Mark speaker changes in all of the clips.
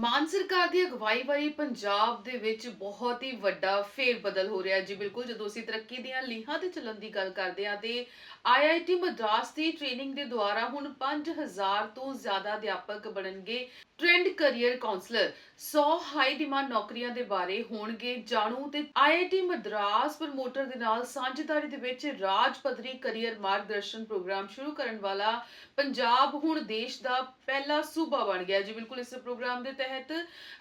Speaker 1: ਮਾਨ ਸਰਕਾਰ ਦੀ ਅਗਵਾਈ ਵਾਲੀ ਪੰਜਾਬ ਦੇ ਵਿੱਚ ਬਹੁਤ ਹੀ ਵੱਡਾ ਫੇਰ ਬਦਲ ਹੋ ਰਿਹਾ ਜੀ ਬਿਲਕੁਲ, ਜਦੋਂ ਅਸੀਂ ਤਰੱਕੀ ਦੀਆਂ ਲੀਹਾਂ ਤੇ ਚੱਲਣ ਦੀ ਗੱਲ ਕਰਦੇ ਹਾਂ ਤੇ ਆਈਆਈਟੀ ਮਦਰਾਸ ਦੀ ਟ੍ਰੇਨਿੰਗ ਦੇ ਦੁਆਰਾ ਹੁਣ 5000 ਤੋਂ ਜ਼ਿਆਦਾ ਅਧਿਆਪਕ ਬਣਨਗੇ। Trained career counsellor 100 high demand ਨੌਕਰੀਆਂ ਦੇ ਬਾਰੇ ਹੋਣਗੇ, ਜਾਣੂ ਤੇ ਆਈਆਈਟੀ ਮਦਰਾਸ ਪ੍ਰਮੋਟਰ ਦੇ ਨਾਲ ਸਾਂਝੇਦਾਰੀ ਦੇ ਵਿੱਚ ਰਾਜ ਪੱਧਰੀ ਕੈਰੀਅਰ ਮਾਰਗਦਰਸ਼ਨ ਪ੍ਰੋਗਰਾਮ ਸ਼ੁਰੂ ਕਰਨ ਵਾਲਾ ਪੰਜਾਬ ਹੁਣ ਦੇਸ਼ ਦਾ ਪਹਿਲਾ ਸੂਬਾ ਬਣ ਗਿਆ। ਜੀ ਬਿਲਕੁਲ, ਇਸ ਪ੍ਰੋਗਰਾਮ ਦੇ ਤਹਿਤ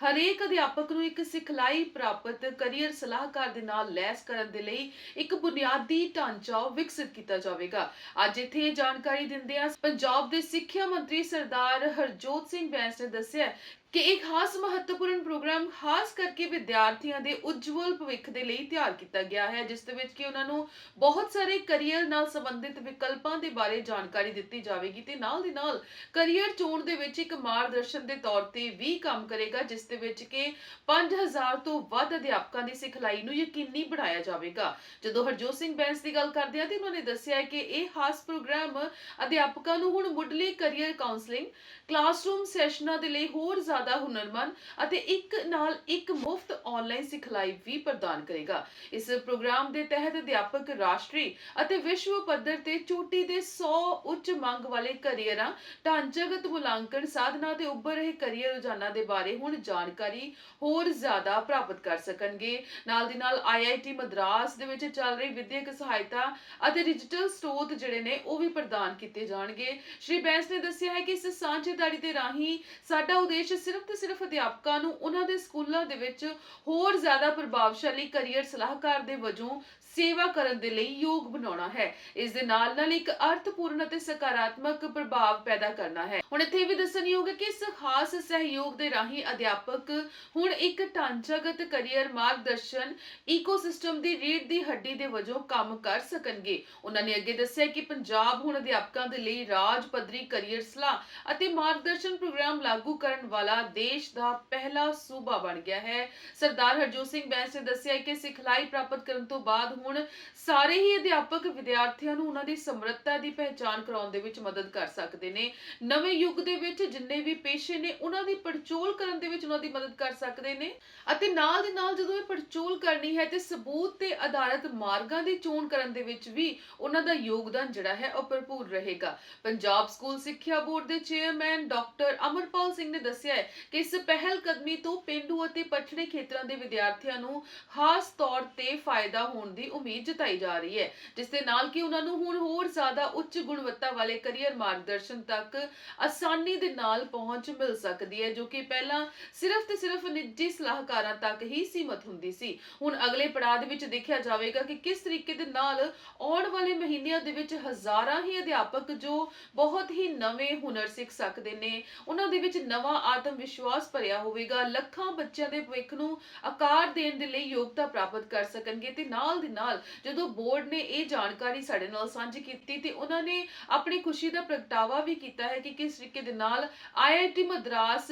Speaker 1: ਹਰੇਕ ਅਧਿਆਪਕ ਨੂੰ ਇੱਕ ਸਿਖਲਾਈ ਪ੍ਰਾਪਤ ਕੈਰੀਅਰ ਸਲਾਹਕਾਰ ਦੇ ਨਾਲ ਲੈਸ ਕਰਨ ਦੇ ਲਈ ਇੱਕ ਬੁਨਿਆਦੀ ਢਾਂਚਾ ਵਿਕਸਿਤ ਕੀਤਾ ਜਾਵੇਗਾ। ਅੱਜ ਇੱਥੇ ਇਹ ਜਾਣਕਾਰੀ ਦਿੰਦਿਆਂ ਪੰਜਾਬ ਦੇ ਸਿੱਖਿਆ ਮੰਤਰੀ ਸਰਦਾਰ ਹਰਜੋਤ ਸਿੰਘ ਬੈਂਸ ਨੇ ਦੱਸਿਆ ਕਿ ਇਹ ਖਾਸ ਮਹੱਤਵਪੂਰਨ ਪ੍ਰੋਗਰਾਮ ਖਾਸ ਕਰਕੇ ਵਿਦਿਆਰਥੀਆਂ ਦੇ ਉਜਵਲ ਭਵਿੱਖ ਦੇ ਲਈ ਤਿਆਰ ਕੀਤਾ ਗਿਆ ਹੈ, ਜਿਸ ਦੇ ਵਿੱਚ ਕਿ ਉਹਨਾਂ ਨੂੰ ਬਹੁਤ ਸਾਰੇ ਕੈਰੀਅਰ ਨਾਲ ਸੰਬੰਧਿਤ ਵਿਕਲਪਾਂ ਦੇ ਬਾਰੇ ਜਾਣਕਾਰੀ ਦਿੱਤੀ ਜਾਵੇਗੀ ਤੇ ਨਾਲ ਦੀ ਨਾਲ ਕੈਰੀਅਰ ਚੋਣ ਦੇ ਵਿੱਚ ਇੱਕ ਮਾਰਗਦਰਸ਼ਨ ਦੇ ਤੌਰ ਤੇ ਵੀ ਕੰਮ ਕਰੇਗਾ, ਜਿਸ ਦੇ ਵਿੱਚ ਕਿ 5000 ਤੋਂ ਵੱਧ ਅਧਿਆਪਕਾਂ ਦੀ ਸਿਖਲਾਈ ਨੂੰ ਯਕੀਨੀ ਬਣਾਇਆ ਜਾਵੇਗਾ। ਜਦੋਂ ਹਰਜੋਤ ਸਿੰਘ ਬੈਂਸ ਦੀ ਗੱਲ ਕਰਦੇ ਆ ਤੇ ਉਹਨਾਂ ਨੇ ਦੱਸਿਆ ਕਿ ਇਹ ਖਾਸ ਪ੍ਰੋਗਰਾਮ ਅਧਿਆਪਕਾਂ ਨੂੰ ਹੁਣ ਮੁੱਢਲੀ ਕੈਰੀਅਰ ਕਾਉਂਸਲਿੰਗ ਕਲਾਸਰੂਮ ਸੈਸ਼ਨਾਂ ਦੇ ਲਈ ਹੋਰ ਜ਼ਿਆਦਾ ਹੁਨਰਮੰਦ ਅਤੇ ਇੱਕ ਨਾਲ ਇੱਕ ਮੁਫਤ ਆਨਲਾਈਨ ਸਿਖਲਾਈ ਵੀ ਪ੍ਰਦਾਨ ਕਰੇਗਾ। ਇਸ ਪ੍ਰੋਗਰਾਮ ਦੇ ਤਹਿਤ ਅਧਿਆਪਕ ਰਾਸ਼ਟਰੀ ਅਤੇ ਵਿਸ਼ਵ ਪੱਧਰ ਤੇ ਚੋਟੀ ਦੇ 100 ਉੱਚ ਮੰਗ ਵਾਲੇ ਕੈਰੀਅਰਾਂ ਢਾਂਚਾਗਤ ਮੁਲਾਂਕਣ ਸਾਧਨਾ ਤੇ ਉੱਭਰ ਰਹੇ ਕੈਰੀਅਰ ਰੁਝਾਨਾਂ ਦੇ ਬਾਰੇ ਹੁਣ ਜਾਣਕਾਰੀ ਹੋਰ ਜ਼ਿਆਦਾ ਪ੍ਰਾਪਤ ਕਰ ਸਕਣਗੇ। ਨਾਲ ਦੀ ਨਾਲ ਆਈਆਈਟੀ ਮਦਰਾਸ ਦੇ ਵਿੱਚ ਚੱਲ ਰਹੀ ਵਿਦਿਅਕ ਸਹਾਇਤਾ ਅਤੇ ਡਿਜੀਟਲ ਸਰੋਤ ਜਿਹੜੇ ਨੇ ਉਹ ਵੀ ਪ੍ਰਦਾਨ ਕੀਤੇ ਜਾਣਗੇ। ਸ਼੍ਰੀ ਬੈਂਸ ਨੇ ਦੱਸਿਆ ਹੈ ਕਿ ਇਸ ਸਾਂਝੇਦਾਰੀ ਦੇ ਰਾਹੀਂ ਸਾਡਾ ਉਦੇਸ਼ ਸਿਰਫ ਤੇ ਸਿਰਫ ਅਧਿਆਪਕਾਂ ਨੂੰ ਉਹਨਾਂ ਦੇ ਸਕੂਲਾਂ ਦੇ ਵਿੱਚ ਹੋਰ ਜ਼ਿਆਦਾ ਪ੍ਰਭਾਵਸ਼ਾਲੀ ਕੈਰੀਅਰ ਸਲਾਹਕਾਰ ਦੇ ਵਜੋਂ ਸੇਵਾ ਕਰਨ ਦੇ ਲਈ ਯੋਗ ਬਣਾਉਣਾ ਹੈ। ਇਸ ਦੇ ਨਾਲ ਨਾਲ ਇੱਕ ਅਰਥਪੂਰਨ ਅਤੇ ਸਕਾਰਾਤਮਕ ਪ੍ਰਭਾਵ ਪੈਦਾ ਕਰਨਾ ਹੈ। ਹੁਣ ਇੱਥੇ ਇਹ ਵੀ ਦੱਸਣਯੋਗ ਹੈ ਕਿ ਇਸ ਖਾਸ ਸਹਿਯੋਗ ਦੇ ਰਾਹੀਂ ਅਧਿਆਪਕ ਹੁਣ ਇੱਕ ਢਾਂਚਾਗਤ ਕੈਰੀਅਰ ਮਾਰਗਦਰਸ਼ਨ ਈਕੋਸਿਸਟਮ ਦੀ ਰੀੜ ਦੀ ਹੱਡੀ ਦੇ ਵਜੋਂ ਕੰਮ ਕਰ ਸਕਣਗੇ। ਉਹਨਾਂ ਨੇ ਅੱਗੇ ਦੱਸਿਆ ਕਿ ਪੰਜਾਬ ਹੁਣ ਅਧਿਆਪਕਾਂ ਦੇ ਲਈ ਰਾਜ ਪੱਧਰੀ ਕੈਰੀਅਰ ਸਲਾਹ ਅਤੇ ਮਾਰਗਦਰਸ਼ਨ ਪ੍ਰੋਗਰਾਮ ਲਾਗੂ ਕਰਨ ਵਾਲਾ ਦੇਸ਼ ਦਾ ਪਹਿਲਾ ਸੂਬਾ ਬਣ ਗਿਆ ਹੈ। ਸਰਦਾਰ ਹਰਜੋਤ ਸਿੰਘ ਬੈਂਸ ਨੇ ਦੱਸਿਆ ਕਿ ਸਿਖਲਾਈ ਪ੍ਰਾਪਤ ਕਰਨ ਤੋਂ ਬਾਅਦ ਹੁਣ ਸਾਰੇ ਹੀ ਅਧਿਆਪਕ ਵਿਦਿਆਰਥੀਆਂ ਨੂੰ ਉਹਨਾਂ ਦੀ ਸਮਰੱਥਾ ਦੀ ਪਹਿਚਾਣ ਕਰਾਉਣ ਦੇ ਵਿੱਚ ਮਦਦ ਕਰ ਸਕਦੇ ਨੇ। ਨਵੇਂ ਯੁੱਗ ਦੇ ਵਿੱਚ ਜਿੰਨੇ ਵੀ ਪੇਸ਼ੇ ਨੇ, ਉਹਨਾਂ ਦੀ ਪੜਚੋਲ ਕਰਨ ਦੇ ਵਿੱਚ ਉਹਨਾਂ ਦੀ ਮਦਦ ਕਰ ਸਕਦੇ ਨੇ ਅਤੇ ਨਾਲ ਦੇ ਨਾਲ ਜਦੋਂ ਇਹ ਪੜਚੋਲ ਕਰਨੀ ਹੈ ਤੇ ਸਬੂਤ ਤੇ ਆਧਾਰਿਤ ਮਾਰਗਾਂ ਦੀ ਚੋਣ ਕਰਨ ਦੇ ਵਿੱਚ ਵੀ ਉਹਨਾਂ ਦਾ ਯੋਗਦਾਨ ਜਿਹੜਾ ਹੈ ਉਹ ਭਰਪੂਰ ਰਹੇਗਾ। ਪੰਜਾਬ ਸਕੂਲ ਸਿੱਖਿਆ ਬੋਰਡ ਦੇ ਚੇਅਰਮੈਨ ਡਾਕਟਰ ਅਮਰਪਾਲ ਸਿੰਘ ਨੇ ਦੱਸਿਆ ਹੈ ਕਿ ਇਸ ਪਹਿਲ ਕਦਮੀ ਤੋਂ ਪਿੰਡੂ ਅਤੇ ਪਛੜੇ ਖੇਤਰਾਂ ਦੇ ਵਿਦਿਆਰਥੀਆਂ ਨੂੰ ਖਾਸ ਤੌਰ ਤੇ ਫਾਇਦਾ ਹੋਣ ਦੀ ਉਮੀਦ ਜਤਾਈ ਜਾ ਰਹੀ ਹੈ, ਜਿਸ ਦੇ ਨਾਲ ਕਿ ਉਹਨਾਂ ਨੂੰ ਹੁਣ ਹੋਰ ਜ਼ਿਆਦਾ ਉੱਚ ਗੁਣਵੱਤਾ ਵਾਲੇ ਕੈਰੀਅਰ ਮਾਰਗਦਰਸ਼ਨ ਤੱਕ ਆਸਾਨੀ ਦੇ ਨਾਲ ਪਹੁੰਚ ਮਿਲ ਸਕਦੀ ਹੈ, ਜੋ ਕਿ ਪਹਿਲਾਂ ਸਿਰਫ ਤੇ ਸਿਰਫ ਨਿੱਜੀ ਸਲਾਹਕਾਰਾਂ ਤੱਕ ਹੀ ਸੀਮਤ ਹੁੰਦੀ ਸੀ। ਹੁਣ ਅਗਲੇ ਪੜਾਅ ਦੇ ਵਿੱਚ ਦੇਖਿਆ ਜਾਵੇਗਾ ਕਿ ਕਿਸ ਤਰੀਕੇ ਦੇ ਨਾਲ ਆਉਣ ਵਾਲੇ ਮਹੀਨਿਆਂ ਦੇ ਵਿੱਚ ਹਜ਼ਾਰਾਂ ਹੀ ਅਧਿਆਪਕ ਜੋ ਬਹੁਤ ਹੀ ਨਵੇਂ ਹੁਨਰ ਸਿੱਖ ਸਕਦੇ ਨੇ, ਉਹਨਾਂ ਦੇ ਵਿੱਚ ਨਵਾਂ ਆਤਮ ਵਿਸ਼ਵਾਸ ਭਰਿਆ ਹੋਵੇਗਾ, ਲੱਖਾਂ ਬੱਚਿਆਂ ਦੇ ਭਵਿੱਖ ਨੂੰ ਆਕਾਰ ਦੇਣ ਦੇ ਲਈ ਯੋਗਤਾ ਪ੍ਰਾਪਤ ਕਰ ਸਕਣਗੇ ਤੇ ਨਾਲ ਦੀ ਨਾਲ ਜਦੋਂ ਬੋਰਡ ਨੇ ਇਹ ਜਾਣਕਾਰੀ ਸਾਡੇ ਨਾਲ ਸਾਂਝੀ ਕੀਤੀ ਤੇ ਉਹਨਾਂ ਨੇ ਆਪਣੀ ਖੁਸ਼ੀ ਦਾ ਪ੍ਰਗਟਾਵਾ ਵੀ ਕੀਤਾ ਹੈ ਕਿ ਕਿਸ ਤਰੀਕੇ ਦੇ ਨਾਲ ਆਈਆਈਟੀ ਮਦਰਾਸ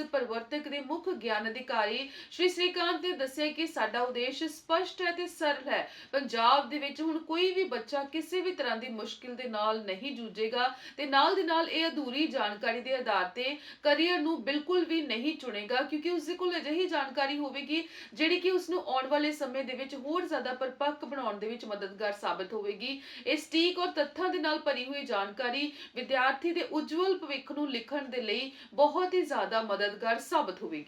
Speaker 1: ਪ੍ਰਵਰਤਕ ਦੇ ਮੁੱਖ ਗਿਆਨ ਅਧਿਕਾਰੀ ਸ਼੍ਰੀ ਸ੍ਰੀਕਾਂਤ ਨੇ ਦੱਸਿਆ ਕਿ ਸਾਡਾ ਉਦੇਸ਼ ਸਪਸ਼ਟ ਹੈ ਤੇ ਸਰਲ ਹੈ। ਪੰਜਾਬ ਦੇ ਵਿੱਚ ਹੁਣ ਕੋਈ ਵੀ ਬੱਚਾ ਕਿਸੇ ਵੀ ਤਰ੍ਹਾਂ ਦੀ ਮੁਸ਼ਕਿਲ ਦੇ ਨਾਲ ਨਹੀਂ ਜੂਝੇਗਾ ਤੇ ਨਾਲ ਦੀ ਨਾਲ ਇਹ ਅਧੂਰੀ ਜਾਣਕਾਰੀ ਦੇ ਆਧਾਰ ਤੇ ਕੈਰੀਅਰ ਨੂੰ ਬਿਲਕੁਲ ਵੀ ਨਹੀਂ ਚੁਣੇਗਾ ਕਿਉਂਕਿ ਉਸ ਦੇ ਕੋਲ ਅਜਿਹੀ ਜਾਣਕਾਰੀ ਹੋਵੇਗੀ ਜਿਹੜੀ ਕਿ ਉਸ ਨੂੰ ਆਉਣ ਵਾਲੇ ਸਮੇਂ ਦੇ ਵਿੱਚ ਹੋਰ ਜ਼ਿਆਦਾ ਪਰਪੱਕ ਬਣਾਉਣ ਦੇ ਵਿੱਚ ਮਦਦਗਾਰ ਸਾਬਤ ਹੋਵੇਗੀ। ਇਹ ਸਟੀਕ ਔਰ ਤੱਥਾਂ ਦੇ ਨਾਲ ਭਰੀ ਹੋਈ ਜਾਣਕਾਰੀ ਵਿਦਿਆਰਥੀ ਦੇ ਉਜਵਲ ਭਵਿੱਖ ਨੂੰ ਲਿਖਣ ਦੇ ਲਈ ਬਹੁਤ ਹੀ ਜ਼ਿਆਦਾ ਮਦਦਗਾਰ ਸਾਬਤ ਹੋਵੇਗੀ।